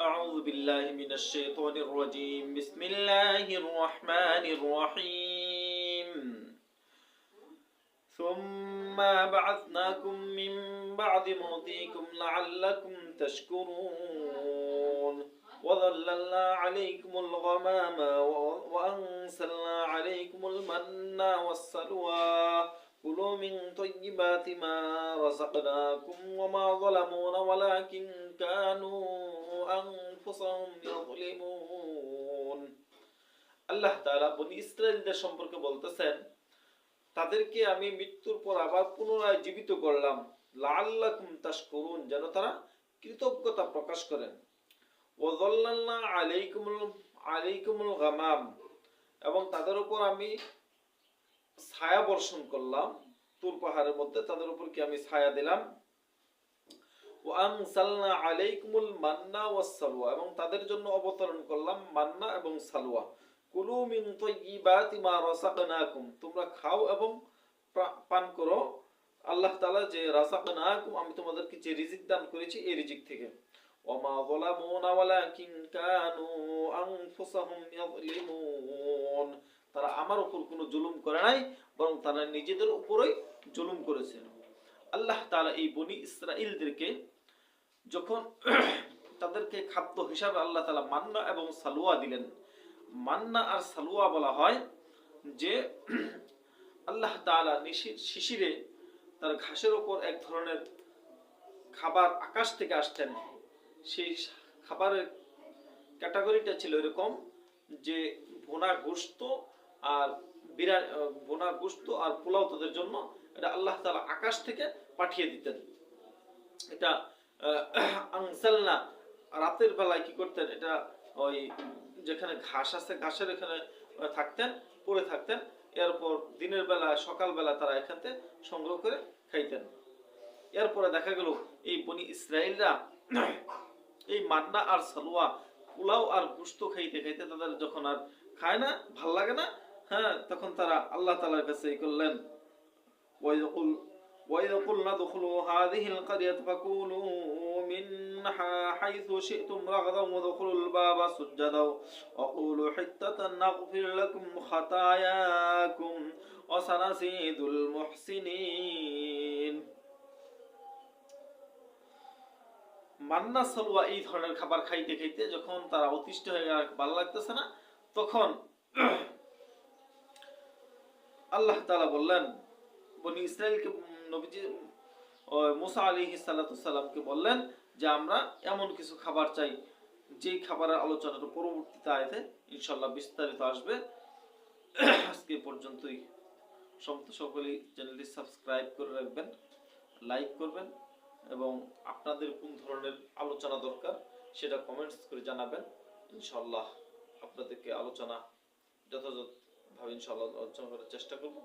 أعوذ بالله من الشيطان الرجيم. بسم الله الرحمن الرحيم. ثم بعثناكم من بعد موتكم لعلكم تشكرون. وظللنا عليكم الغمام وأنزلنا عليكم المن والسلوى. كلوا من طيبات ما رزقناكم وما ظلمونا ولكن كانوا أنفسهم يظلمون আল্লাহ তাআলা বনি ইসরায়েলদের সম্পর্কে বলতেছেন তাদেরকে আমি মৃত্যুর পর আবার পুনরায় জীবিত করলাম লাআল্লাকুম তাশকুরুন যেন তারা কৃতজ্ঞতা প্রকাশ করেন ওয়াযাল্লালনা আলাইকুমুল আলাইকুমুল গামাম এবং তাদের উপর আমি ছায়া বর্ষণ করলাম তুর পাহাড়ের মধ্যে তাদের উপর কি আমি ছায়া দিলাম ওয়ানসালনা এবং তাদের জন্য অবতরণ করলাম মান্না এবং সালওয়া। কুলু মিন তোমরা খাও এবং পান করো। আল্লাহ তাআলা যে রাযাকনাকুম আমি তোমাদেরকে যে রিজিক দান করেছি, এই রিজিক থেকে। তারা আমার উপর কোনো জুলুম করে নাই, বরং তারা নিজেদের উপরই জুলুম করেছে। আল্লাহ তাআলা এই বনি ইসরাইলদেরকে যখন তাদেরকে খাদ্য হিসাবে আল্লাহ তাআলা মান্না এবং সালুয়া দিলেন। মান্না আর সালুয়া বলা হয় যে, আল্লাহ তাআলা নিশির শিশিরে তার ঘাসের উপর এক ধরনের খাবার আকাশ থেকে আসতেন। সেই খাবারের ক্যাটাগরিটা ছিল এরকম যে, ভুনা গোস্ত আর বিরিয়ানি ভুনা গোস্ত আর পোলাও তাদের জন্য এটা আল্লাহ তাআলা আকাশ থেকে পাঠিয়ে দিতেন। এটা আংসালনা রাতের বেলায় কি করতেন? এটা ওই যেখানে ঘাস আছে, ঘাসের এখানে থাকতেন, পড়ে থাকতেন। এরপর দিনের বেলা সকালবেলা তারা এখানতে সংগ্রহ করে খাইতেন। এরপরে দেখা গেল, এই বনি ইসরায়েলরা এই মান্না আর সালোয়া পোলাও আর গুস্ত খাইতে খাইতে তাদের যখন আর খায় না, ভালো লাগে না হ্যাঁ তখন তারা আল্লাহ তালার কাছে করলেন। وإذا قلنا ادخلوا هذه القرية فكونوا منها حيث شئتم رغدا وادخلوا الباب سجدا وقولوا حتة نغفر لكم خطاياكم وسنزيد المحسنين মান্না সালুয়া এই ধরনের খাবার খাইতে খাইতে যখন তারা অতিষ্ঠ হয়ে গেল, আর ভালো লাগতেছে না তখন আল্লাহ তাআলা বললেন বনি ইসরায়েলকে নবীজি মুসা আলাইহি সাল্লাতুসাল্লামকে বললেন যে আমরা এমন কিছু খাবার চাই, যেই খাবারের আলোচনাটা পরবর্তীতে আয়তে ইনশাল্লাহ বিস্তারিত আসবে। আজকে পর্যন্তই। সমস্ত সকলেই চ্যানেলটি সাবস্ক্রাইব করে রাখবেন, লাইক করবেন এবং আপনাদের কোন ধরনের আলোচনা দরকার সেটা কমেন্টস করে জানাবেন। ইনশাল্লাহ আপনাদেরকে আলোচনা যথাযথভাবে ইনশাল্লাহ আলোচনা করার চেষ্টা করব।